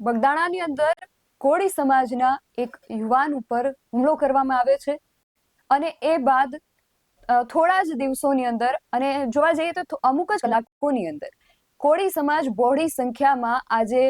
બગદાણાની અંદર કોળી સમાજના એક યુવાન ઉપર હુમલો કરવામાં આવે છે અને એ બાદ થોડા જ દિવસોની અંદર અને જોવા જઈએ તો અમુક જ કલાકોની અંદર કોળી સમાજ બહોળી સંખ્યામાં આજે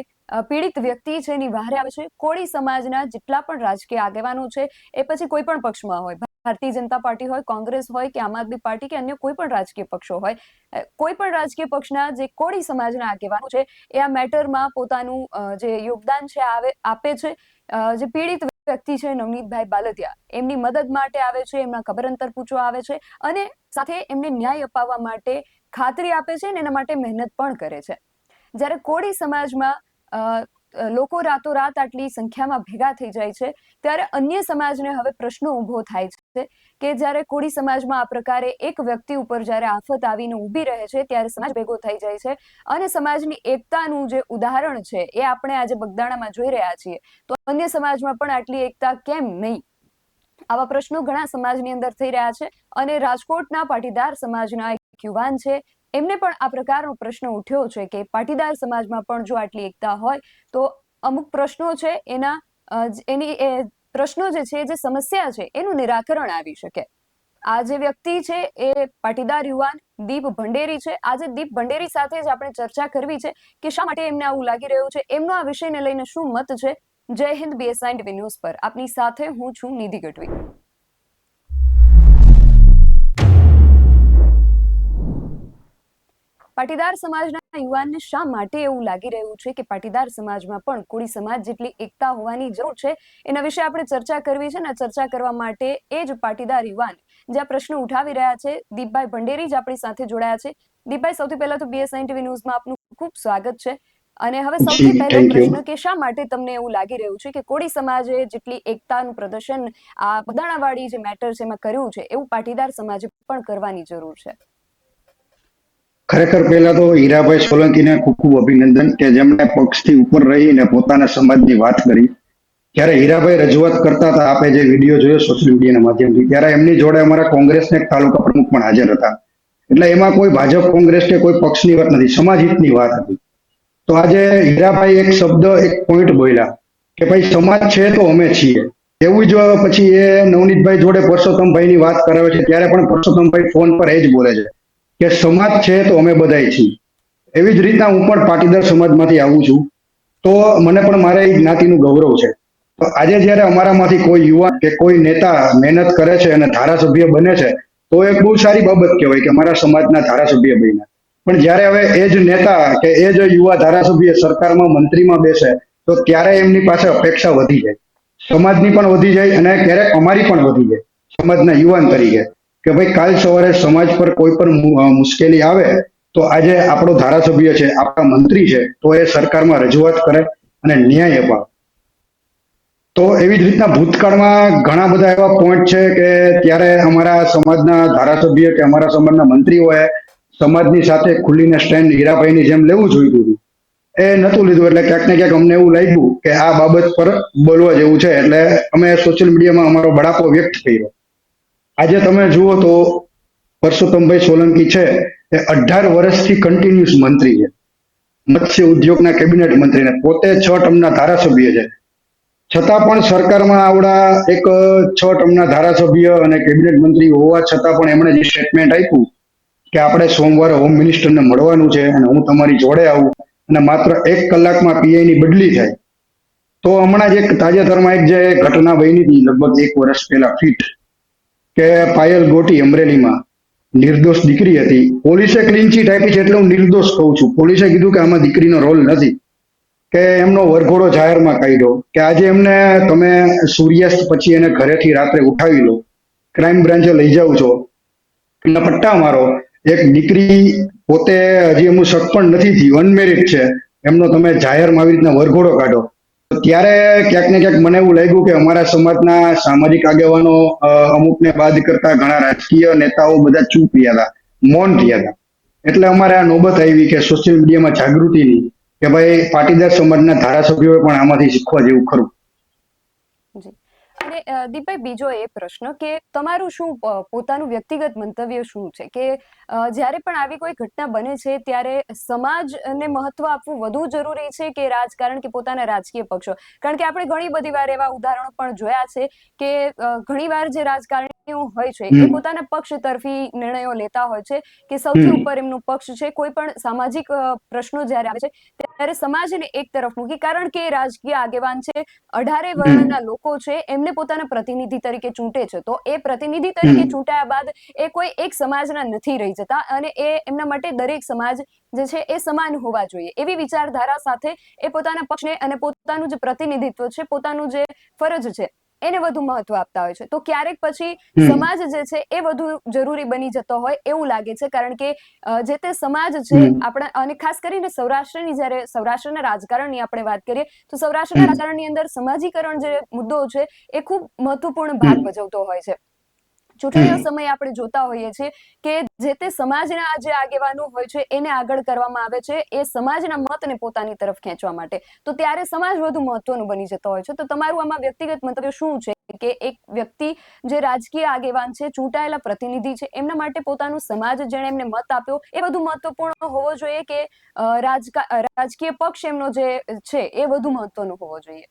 પીડિત વ્યક્તિ છે એની વહારે આવે છે. કોળી સમાજના જેટલા પણ રાજકીય આગેવાનો છે એ પછી કોઈ પણ પક્ષમાં હોય. ભારતીય જનતા પાર્ટી હોય, કોંગ્રેસ હોય કે આમ આદમી પાર્ટી કે અન્ય કોઈ પણ રાજકીય પક્ષો હોય કોઈ પણ રાજકીય પક્ષના જે કોળી સમાજના આગેવાનો છે, એ આ મેટરમાં પોતાનું જે યોગદાન છે, આવે, આપે છે. જે પીડિત વ્યક્તિ છે, નવનીતભાઈ બાલદિયા એમની મદદ માટે આવે છે, એમના ખબર અંતર પૂછવા આવે છે અને સાથે એમને ન્યાય અપાવવા માટે ખાતરી આપે છે અને એના માટે મહેનત પણ કરે છે. જ્યારે કોળી સમાજમાં લોકો રાતોરાત આટલી સંખ્યામાં ભેગા થઈ જાય છે, ત્યારે અન્ય સમાજને હવે પ્રશ્નો ઊભો થાય છે કે જ્યારે કોળી સમાજમાં આ પ્રકારે એક વ્યક્તિ ઉપર જ્યારે આફત આવીને ઊભી રહે છે, ત્યારે સમાજ ભેગો થઈ જાય છે અને સમાજની એકતાનું જે ઉદાહરણ છે એ આપણે આજે બગદાણામાં જોઈ રહ્યા છીએ. તો અન્ય સમાજમાં પણ આટલી એકતા કેમ નહીં? આવા પ્રશ્નો ઘણા સમાજની અંદર થઈ રહ્યા છે અને રાજકોટના પાટીદાર સમાજના એક યુવાન છે એમને પણ આ પ્રકારનો પ્રશ્ન ઉઠ્યો છે કે પાટીદાર સમાજમાં પણ જો આટલી એકતા હોય, તો અમુક પ્રશ્નો છે એના એની પ્રશ્નો જે છે, જે સમસ્યા છે, એનું નિરાકરણ આવી શકે. આ જે વ્યક્તિ છે એ પાટીદાર યુવાન દીપ ભંડેરી છે. આજે દીપ ભંડેરી સાથે જ આપણે ચર્ચા કરવી છે કે શા માટે એમને આવું લાગી રહ્યું છે? એમનો આ વિષયને લઈને શું મત છે? જય હિન્દ બીએસઆઈ ટીવી ન્યૂઝ પર. આપની સાથે હું છું નિધિ ગઢવી. પાટીદાર સમાજના યુવાનને શા માટે એવું લાગી રહ્યું છે કે પાટીદાર સમાજમાં પણ કોળી સમાજ જેટલી એકતા હોવાની જરૂર છે? એના વિશે આપણે ચર્ચા કરવી છે અને ચર્ચા કરવા માટે એ જ પાટીદાર યુવાન જે આ પ્રશ્ન ઉઠાવી રહ્યા છે દીપભાઈ ભંડેરી જ આપણી સાથે જોડાયા છે. દીપભાઈ સૌથી પહેલા તો બીએસઆઈ ટીવી ન્યૂઝમાં આપનું ખૂબ સ્વાગત છે. અને હવે સૌથી પહેલો પ્રશ્ન કે શા માટે તમને એવું લાગી રહ્યું છે કે કોળી સમાજે જેટલી એકતાનું પ્રદર્શન આ બદાણાવાળી જે મેટર છે એમાં કર્યું છે એવું પાટીદાર સમાજે પણ કરવાની જરૂર છે? ખરેખર પહેલા તો હીરાભાઈ સોલંકીને ખૂબ ખૂબ અભિનંદન કે જેમણે પક્ષથી ઉપર રહીને પોતાના સમાજની વાત કરી. જ્યારે હીરાભાઈ રજૂઆત કરતા હતા આપે જે વીડિયો જોયો સોશિયલ મીડિયાના માધ્યમથી, ત્યારે એમની જોડે અમારા કોંગ્રેસના એક તાલુકા પ્રમુખ પણ હાજર હતા. એટલે એમાં કોઈ ભાજપ, કોંગ્રેસ કે કોઈ પક્ષની વાત નથી સમાજ હિતની વાત હતી. તો આજે હીરાભાઈ એક શબ્દ, એક પોઈન્ટ બોલ્યા કે ભાઈ, સમાજ છે તો અમે છીએ. એવું જ પછી એ નવનીતભાઈ જોડે પરસોત્તમભાઈની વાત કરાવે છે, ત્યારે પણ પરસોત્તમભાઈ ફોન પર એ જ બોલે છે. કે સમાજ છે તો અમે બધાય છીએ. એવી જ રીતના હું પણ પાટીદાર સમાજમાંથી આવું છું. તો મને પણ મારે એ જ્ઞાતિનું ગૌરવ છે. તો આજે જ્યારે અમારામાંથી કોઈ યુવાન કે કોઈ નેતા મહેનત કરે છે અને ધારાસભ્ય બને છે, તો એ બહુ સારી બાબત કહેવાય કે અમારા સમાજના ધારાસભ્ય બન્યા. પણ જ્યારે હવે એ જ નેતા કે એ જ યુવા ધારાસભ્ય સરકારમાં મંત્રીમાં બેસે, તો ત્યારે એમની પાસે અપેક્ષા વધી જાય. સમાજની પણ વધી જાય અને ક્યારેક અમારી પણ વધી જાય. સમાજના યુવાન તરીકે. કે ભાઈ કાલ સવારે સમાજ પર કોઈ પણ મુશ્કેલી આવે, તો આજે આપણો ધારાસભ્ય છે, આપણા મંત્રી છે, તો એ સરકારમાં રજૂઆત કરે અને ન્યાય અપાવે. તો એવી જ રીતના ભૂતકાળમાં ઘણા બધા એવા પોઈન્ટ છે કે ત્યારે અમારા સમાજના ધારાસભ્ય કે અમારા સમાજના મંત્રીઓએ સમાજની સાથે ખુલ્લીને સ્ટેન્ડ હીરાભાઈની જેમ લેવું જોઈતું હતું. એ નતું લીધું એટલે ક્યાંક ને ક્યાંક અમને એવું લાગ્યું કે આ બાબત પર બોલવા જેવું છે એટલે અમે સોશિયલ મીડિયામાં અમારો બળાપો વ્યક્ત કર્યો. આજે તમે જુઓ તો પરસોત્તમભાઈ સોલંકી છે, એ અઢાર વર્ષથી કન્ટિન્યુઅસ મંત્રી છે. મત્સ્ય ઉદ્યોગના કેબિનેટ મંત્રીને પોતે છ ટર્મના ધારાસભ્ય છે. છતાં પણ સરકારમાં આવડા એક છ ટર્મના ધારાસભ્ય અને કેબિનેટ મંત્રી હોવા છતાં પણ એમણે જે સ્ટેટમેન્ટ આપ્યું કે આપણે સોમવારે હોમ મિનિસ્ટરને મળવાનું છે અને હું તમારી જોડે આવું અને માત્ર એક કલાકમાં પીઆઈ ની બદલી થાય. તો હમણાં જ એક તાજેતરમાં એક જે ઘટના બની હતી, લગભગ એક વર્ષ પહેલા ફીટ. કે પાયલ ગોટી અમરેલીમાં નિર્દોષ દીકરી હતી. પોલીસે ક્લીન ચીટ આપી છે એટલે હું નિર્દોષ કહું છું. પોલીસે કીધું કે આમાં દીકરીનો રોલ નથી. કે એમનો વરઘોડો જાહેરમાં કાઢ્યો. કે આજે એમને તમે સૂર્યાસ્ત પછી એને ઘરેથી રાત્રે ઉઠાવી લો. ક્રાઇમ બ્રાન્ચે લઈ જાઉં છો. એટલે પટ્ટા મારો. એક દીકરી પોતે હજી એમનું શક પણ નથી થયું. અનમેરિડ છે. એમનો તમે જાહેરમાં આવી રીતના વરઘોડો કાઢો. ત્યારે ક્યાંક ને ક્યાંક મને એવું લાગ્યું કે અમારા સમાજના સામાજિક આગેવાનો અમુકને બાદ કરતા ઘણા રાજકીય નેતાઓ બધા ચૂપ રહ્યા હતા, મૌન રહ્યા હતા. એટલે અમારે આ નોબત આવી કે સોશિયલ મીડિયામાં જાગૃતિની, કે ભાઈ પાટીદાર સમાજના ધારાસભ્યોએ પણ આમાંથી શીખવા જેવું ખરું. અને દીપભાઈ બીજો એ પ્રશ્ન કે તમારું શું પોતાનું વ્યક્તિગત મંતવ્ય શું છે? કે જ્યારે પણ આવી કોઈ ઘટના બને છે, ત્યારે સમાજને મહત્વ આપવું વધુ જરૂરી છે કે રાજકારણ કે પોતાના રાજકીય પક્ષો? કારણ કે આપણે ઘણી બધી વાર એવા ઉદાહરણો પણ જોયા છે કે ઘણી વાર જે રાજકારણીઓ હોય છે. એ પોતાના પક્ષ તરફી નિર્ણયો લેતા હોય છે કે સૌથી ઉપર એમનું પક્ષ છે. કોઈ પણ સામાજિક પ્રશ્નો જ્યારે આવે છે ત્યારે સમાજને એક તરફ મૂકી કારણ કે રાજકીય આગેવાન છે અઢારે વર્ણના લોકો છે એમને પોતાના પ્રતિનિધિ તરીકે ચૂંટે છે. તો એ પ્રતિનિધિ તરીકે. ચૂંટાયા બાદ એ કોઈ એક સમાજના નથી રહી જતા અને એ એમના માટે દરેક સમાજ જે છે એ સમાન હોવા જોઈએ. એવી વિચારધારા સાથે એ પોતાના પક્ષને અને પોતાનું જે પ્રતિનિધિત્વ છે પોતાનું જે ફરજ છે એને વધુ મહત્વ આપતા હોય છે. તો ક્યારેક પછી સમાજ જે છે એ વધુ જરૂરી બની જતો હોય એવું લાગે છે. કારણ કે જે તે સમાજ છે. આપણા અને ખાસ કરીને સૌરાષ્ટ્રની જ્યારે સૌરાષ્ટ્રના રાજકારણની આપણે વાત કરીએ તો સૌરાષ્ટ્રના રાજકારણની અંદર સમાજીકરણ જે મુદ્દો છે એ ખૂબ મહત્વપૂર્ણ ભાગ ભજવતો હોય છે. ચૂંટણીનો. સમય આપણે જોતા હોઈએ છીએ કે જે તે સમાજના જે આગેવાનો હોય છે એને આગળ કરવામાં આવે છે એ સમાજના મતને પોતાની તરફ ખેંચવા માટે. તો ત્યારે સમાજ વધુ મહત્વનું બની જતો હોય છે. તો તમારું આમાં વ્યક્તિગત મંતવ્ય શું છે કે એક વ્યક્તિ જે રાજકીય આગેવાન છે ચૂંટાયેલા પ્રતિનિધિ છે એમના માટે પોતાનું સમાજ જેણે એમને મત આપ્યો એ વધુ મહત્વપૂર્ણ હોવો જોઈએ કે રાજકીય પક્ષ એમનો જે છે એ વધુ મહત્વનો હોવો જોઈએ?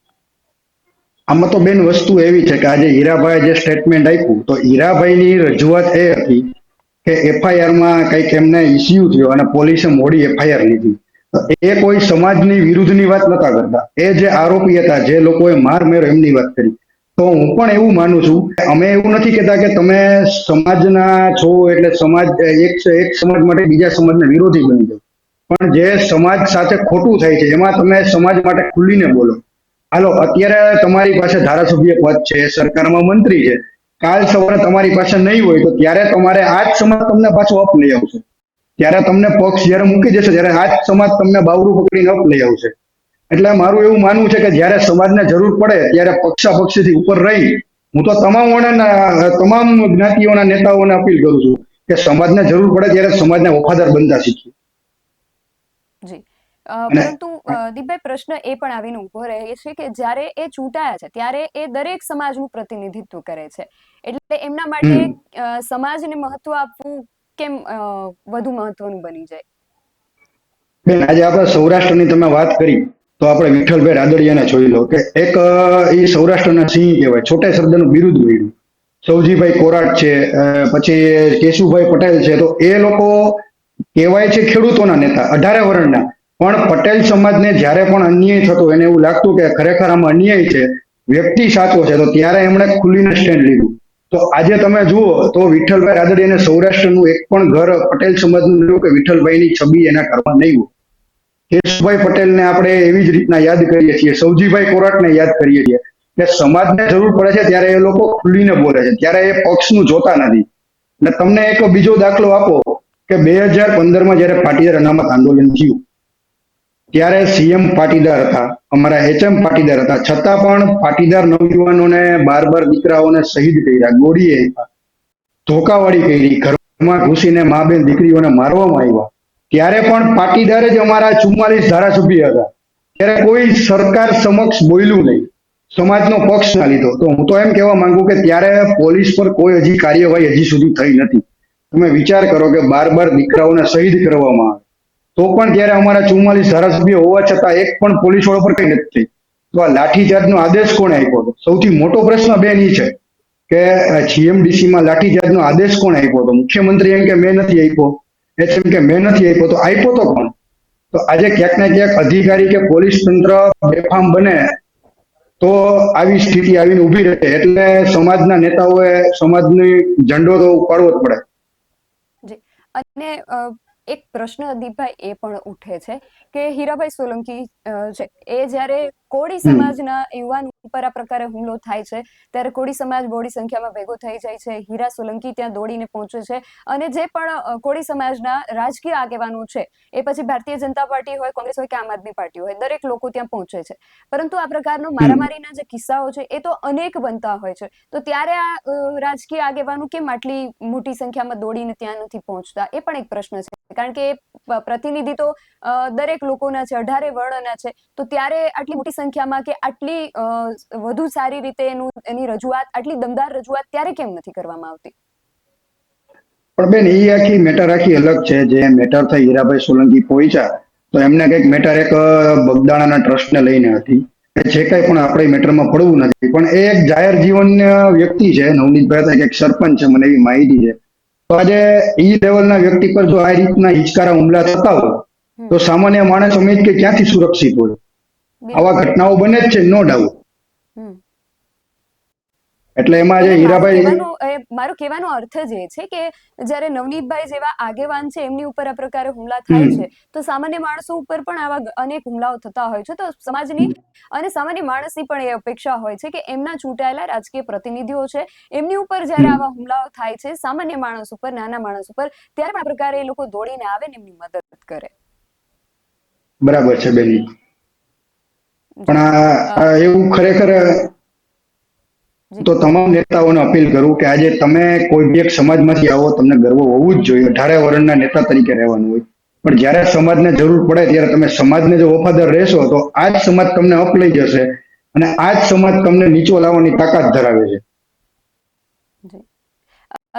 આમાં તો બેન વસ્તુ એવી છે કે આજે હીરાભાઈ જે સ્ટેટમેન્ટ આપ્યું, તો હીરાભાઈની રજૂઆત એ હતી કે એફઆઈઆરમાં કંઈક એમને ઇસ્યુ થયો અને પોલીસે મોડી એફઆઈઆર લીધી. એ કોઈ સમાજની વિરુદ્ધની વાત નતા કરતા. એ જે આરોપી હતા, જે લોકોએ માર મેરો એમની વાત કરી. તો હું પણ એવું માનું છું અમે એવું નથી કહેતા કે તમે સમાજના છો એટલે સમાજ એક એક સમાજ માટે બીજા સમાજના વિરોધી બની જાઓ. પણ જે સમાજ સાથે ખોટું થાય છે, એમાં તમે સમાજ માટે ખુલીને બોલો. હાલો, અત્યારે તમારી પાસે ધારાસભ્ય પદ છે, સરકારમાં મંત્રી છે. કાલ સવારે તમારી પાસે નહીં હોય તો ત્યારે તમારે આ જ સમાજ તમને પાછો અપ લઈ આવશે. ત્યારે તમને પક્ષ જયારે મૂકી જશે ત્યારે આ જ સમાજ તમને બાવરું પકડીને અપ લઈ આવશે. એટલે મારું એવું માનવું છે કે જ્યારે સમાજને જરૂર પડે, ત્યારે પક્ષાપક્ષીથી ઉપર રહી. હું તો તમામ તમામ જ્ઞાતિઓના નેતાઓને અપીલ કરું છું કે સમાજને જરૂર પડે ત્યારે સમાજને વફાદાર બનતા શીખીએ. પરંતુ દીપભાઈ પ્રશ્ન એ પણ આવીને ઊભો રહે છે કે જ્યારે એ ચૂંટાયા છે ત્યારે એ દરેક સમાજનું પ્રતિનિધિત્વ કરે છે. એટલે એમના માટે સમાજને મહત્વ આપવું કેમ વધુ મહત્વનું બની જાય? બેન આજે આપણે સૌરાષ્ટ્રની તમે વાત કરી તો આપણે વિઠ્ઠલભાઈ રાદડિયાને જોઈ લો કે એક એ સૌરાષ્ટ્રના સિંહ કહેવાય છોટે શબ્દનું બિરુદ મળ્યું. સૌજીભાઈ કોરાટ છે પછી કેશુભાઈ પટેલ છે તો એ લોકો કહેવાય છે ખેડૂતોના નેતા અઢારે વર્ણના. પણ પટેલ સમાજને જ્યારે પણ અન્યાય થતો એને એવું લાગતું કે ખરેખર આમાં અન્યાય છે, વ્યક્તિ સાચો છે, તો ત્યારે એમણે ખુલીને સ્ટેન્ડ લીધું. તો આજે તમે જુઓ, તો વિઠ્ઠલભાઈ રાદડિયાને સૌરાષ્ટ્રનું એક પણ ઘર પટેલ સમાજનું હોય કે વિઠ્ઠલભાઈની છબી એના ઘરમાં નહીં કેશુભાઈ પટેલને આપણે એવી જ રીતના યાદ કરીએ છીએ સૌજીભાઈ કોરાટને યાદ કરીએ છીએ કે સમાજને જરૂર પડે છે ત્યારે એ લોકો ખુલીને બોલે છે, ત્યારે એ પક્ષનું જોતા નથી. અને તમને એક બીજો દાખલો આપો કે બે હજાર પંદરમાં જ્યારે પાટીદાર અનામત આંદોલન થયું ત્યારે સીએમ પાટીદાર હતા. અમારા એચએમ પાટીદાર હતા. છતાં પણ પાટીદાર નવયુવાનોને બાર બાર દીકરાઓને શહીદ કર્યા, ગોળીએ ધોકાવાળી કરી, ઘરમાં ઘૂસીને મા બેન દીકરીઓને મારવામાં આવ્યા. ત્યારે પણ પાટીદાર જ અમારા ચુમ્માલીસ ધારાસભ્ય હતા. ત્યારે કોઈ સરકાર સમક્ષ બોલ્યું નહીં. સમાજનો પક્ષ ના લીધો. તો હું તો એમ કહેવા માંગુ કે ત્યારે પોલીસ પર કોઈ હજી કાર્યવાહી હજી સુધી થઈ નથી. તમે વિચાર કરો કે બાર બાર દીકરાઓને શહીદ કરવામાં આવે. તો પણ ત્યારે અમારા ચુમ્માલીસ ધારાસભ્ય હોવા છતાં એક પણ પોલીસ વાળો પર કઈ નથી તો આ લાઠીચાર્જનો આદેશ કોણે આપ્યો હતો? સૌથી મોટો પ્રશ્ન બેન એ છે કે જીએમડીસી માં લાઠીચાર્જનો આદેશ કોણે આપ્યો હતો? મુખ્યમંત્રી એમ કે મેં નથી આપ્યો એચ એમ કે મેં નથી આપ્યો, તો આપ્યો તો કોણ? તો આજે ક્યાંક ને ક્યાંક અધિકારી કે પોલીસ તંત્ર બેફામ બને તો આવી સ્થિતિ આવીને ઊભી રહે. એટલે સમાજના નેતાઓએ સમાજની ઝંડો તો ઉપાડવો જ પડે. અને એક પ્રશ્ન દીપભાઈ એ પણ ઉઠે છે કે હીરાભાઈ સોલંકી છે એ જ્યારે કોળી સમાજના યુવાન ઉપર આ પ્રકારે હુમલો થાય છે. ત્યારે કોળી સમાજ બોડી સંખ્યામાં ભેગો થઈ જાય છે. હીરા સોલંકી ત્યાં દોડીને પહોંચે છે. અને જે પણ કોળી સમાજના રાજકીય આગેવાનો છે એ પછી ભારતીય જનતા પાર્ટી હોય કોંગ્રેસ હોય કે આમ આદમી પાર્ટી હોય દરેક લોકો ત્યાં પહોંચે છે. પરંતુ આ પ્રકારનો મારામારીના જે કિસ્સાઓ છે એ તો અનેક બનતા હોય છે. તો ત્યારે આ રાજકીય આગેવાનો કેમ આટલી મોટી સંખ્યામાં દોડીને ત્યાં નથી પહોંચતા? એ પણ એક પ્રશ્ન છે. કારણ કે પ્રતિનિધિ તો દરેક લોકોના છે અઢારે વર્ણના છે. તો ત્યારે આટલી મોટી સંખ્યામાં કે આટલી વધુ સારી રીતે એનું એની રજૂઆત આટલી દમદાર રજૂઆત ત્યારે કેમ નથી કરવામાં આવતી? પણ બેન એ આખી મેટર આખી અલગ છે. જે મેટર થઈ હીરાભાઈ સોલંકી પહોંચ્યા તો એમને કંઈક મેટર એક બગદાણાના ટ્રસ્ટને લઈને હતી. જે કંઈ પણ આપણે મેટરમાં પડવું નથી. પણ એ એક જાહેર જીવન વ્યક્તિ છે. નવનીતભાઈ એક સરપંચ છે મને એવી માહિતી છે. તો આજે ઈ લેવલના વ્યક્તિ પર જો આ રીતના હિચકારા હુમલા થતા હોય તો સામાન્ય માણસ સમેત કે ક્યાંથી સુરક્ષિત હોય? આવા ઘટનાઓ બને જ છે નો ડાઉટ એટલે એમાં જે હીરાભાઈ મારો કહેવાનો અર્થ જ એ છે કે જ્યારે નવનીતભાઈ જેવા આગેવાન છે એમની ઉપર આ પ્રકારે હુમલા થાય છે તો સામાન્ય માણસો ઉપર પણ આવા અનેક હુમલાઓ થતા હોય છે. તો સમાજની અને સામાન્ય માણસની પણ એ અપેક્ષા હોય છે કે એમના ચૂંટાયેલા રાજકીય પ્રતિનિધિઓ છે એમની ઉપર જ્યારે આવા હુમલાઓ થાય છે સામાન્ય માણસ ઉપર નાના માણસ ઉપર ત્યારે પણ આ પ્રકારે એ લોકો દોડીને આવે ને એમની મદદ કરે. બરાબર છે બેન. પણ આ એવું ખરેખર તો તમામ નેતાઓને અપીલ કરું કે આજે તમે કોઈ બી એક સમાજમાંથી આવો તમને ગર્વ હોવું જ જોઈએ. અઢારે વર્ણના નેતા તરીકે રહેવાનું હોય. પણ જ્યારે સમાજને જરૂર પડે ત્યારે તમે સમાજને જો વફાદાર રહેશો તો આ જ સમાજ તમને અપ લઈ જશે અને આ જ સમાજ તમને નીચો લાવવાની તાકાત ધરાવે છે.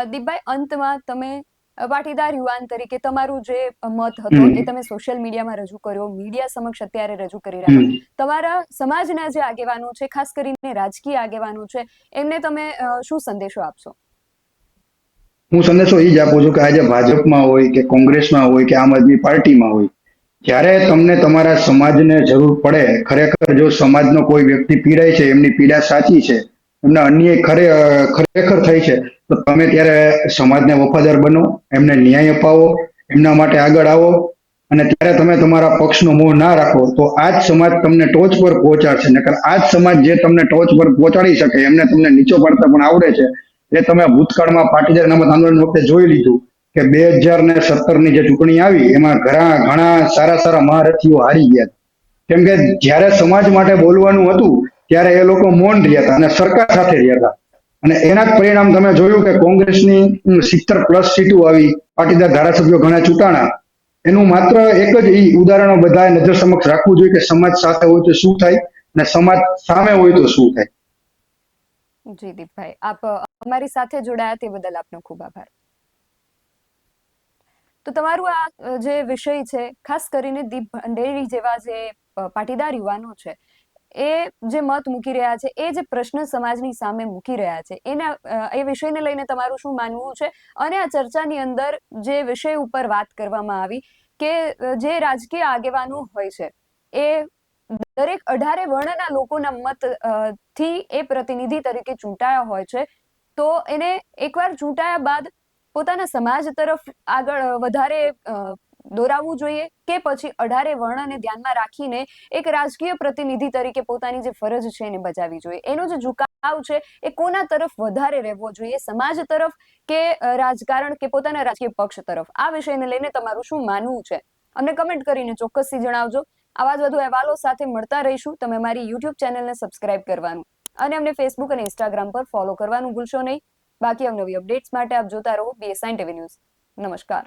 દીપભાઈ અંતમાં તમે પાટીદાર યુવાન તરીકે તમારું જે મત હતો એ તમે સોશિયલ મીડિયામાં રજૂ કર્યો મીડિયા સમક્ષ અત્યારે રજૂ કરી રહ્યા તમારા સમાજના જે આગેવાનો છે ખાસ કરીને રાજકીય આગેવાનો છે એમને તમે શું સંદેશો આપશો? હું સંદેશો એ જ આપું છું કે આજે ભાજપમાં હોય કે કોંગ્રેસમાં હોય કે આમ આદમી પાર્ટીમાં હોય જ્યારે તમને તમારા સમાજને જરૂર પડે ખરેખર જો સમાજનો કોઈ વ્યક્તિ પીડાય છે એમની પીડા સાચી છે એમને અન્યાય ખરે ખરેખર થઈ છે તો તમે ત્યારે સમાજને વફાદાર બનો, એમને ન્યાય અપાવો, એમના માટે આગળ આવો અને ત્યારે તમે તમારા પક્ષનો મોહ ના રાખો, તો આ જ સમાજ તમને ટોચ પર પહોંચાડશે. નકર આ જ સમાજ જે તમને ટોચ પર પહોંચાડી શકે, એમને તમને નીચો પાડતા પણ આવડે છે. એ તમે ભૂતકાળમાં પાટીદાર અનામત આંદોલન વખતે જોઈ લીધું કે બે હજાર ને સત્તરની જે ચૂંટણી આવી, એમાં ઘણા ઘણા સારા સારા મહારથીઓ હારી ગયા. કેમ કે જ્યારે સમાજ માટે બોલવાનું હતું, ત્યારે એ લોકો મૌન રહ્યા હતા અને સરકાર સાથે રહ્યા હતા. અને એના જ પરિણામ તમે જોયું કે કોંગ્રેસની સિત્તેર પ્લસ સીટો આવી, પાટીદાર ધારાસભ્યો ઘણા ચૂંટાણા. એનું માત્ર એક જ એ ઉદાહરણો બધાએ નજર સમક્ષ રાખવું જોઈએ કે સમાજ સાથે હોય તો શું થાય અને સમાજ સામે હોય તો શું થાય. જી દીપભાઈ, આપ અમારી સાથે જોડાયા તે બદલ આપનો ખૂબ આભાર. તો તમારું આ જે વિષય છે, ખાસ કરીને દીપ ભંડેરી જેવા જે પાટીદાર યુવાનો છે એ જે મત મૂકી રહ્યા છે, એ જે પ્રશ્ન સમાજની સામે મૂકી રહ્યા છે, એના એ વિષયને લઈને તમારું શું માનવું છે? અને આ ચર્ચાની અંદર જે વિષય ઉપર વાત કરવામાં આવી કે જે રાજકીય આગેવાનો હોય છે, એ દરેક અઢારે વર્ણના લોકોના મતથી એ પ્રતિનિધિ તરીકે ચૂંટાયા હોય છે, તો એને એકવાર ચૂંટાયા બાદ પોતાના સમાજ તરફ આગળ વધારે દોરાવવું જોઈએ કે પછી અઢારે વર્ણને ધ્યાનમાં રાખીને એક રાજકીય પ્રતિનિધિ તરીકે પોતાની જે ફરજ છે એને બજાવી જોઈએ. એનો જે ઝુકાવ છે એ કોના તરફ વધારે રહેવો જોઈએ? સમાજ તરફ કે રાજકારણ કે પોતાના રાજકીય પક્ષ તરફ? આ વિષયને લઈને તમારું શું માનવું છે? અમને કમેન્ટ કરીને ચોક્કસથી જણાવજો. આવા જ વધુ અહેવાલો સાથે મળતા રહીશું. તમે મારી યુટ્યુબ ચેનલને સબસ્ક્રાઇબ કરવાનું અને અમને ફેસબુક અને ઇન્સ્ટાગ્રામ પર ફોલો કરવાનું ભૂલશો નહીં. બાકી અવનવી અપડેટ્સ માટે આપ જોતા રહો બીએસઆઈ ટીવી ન્યૂઝ નમસ્કાર.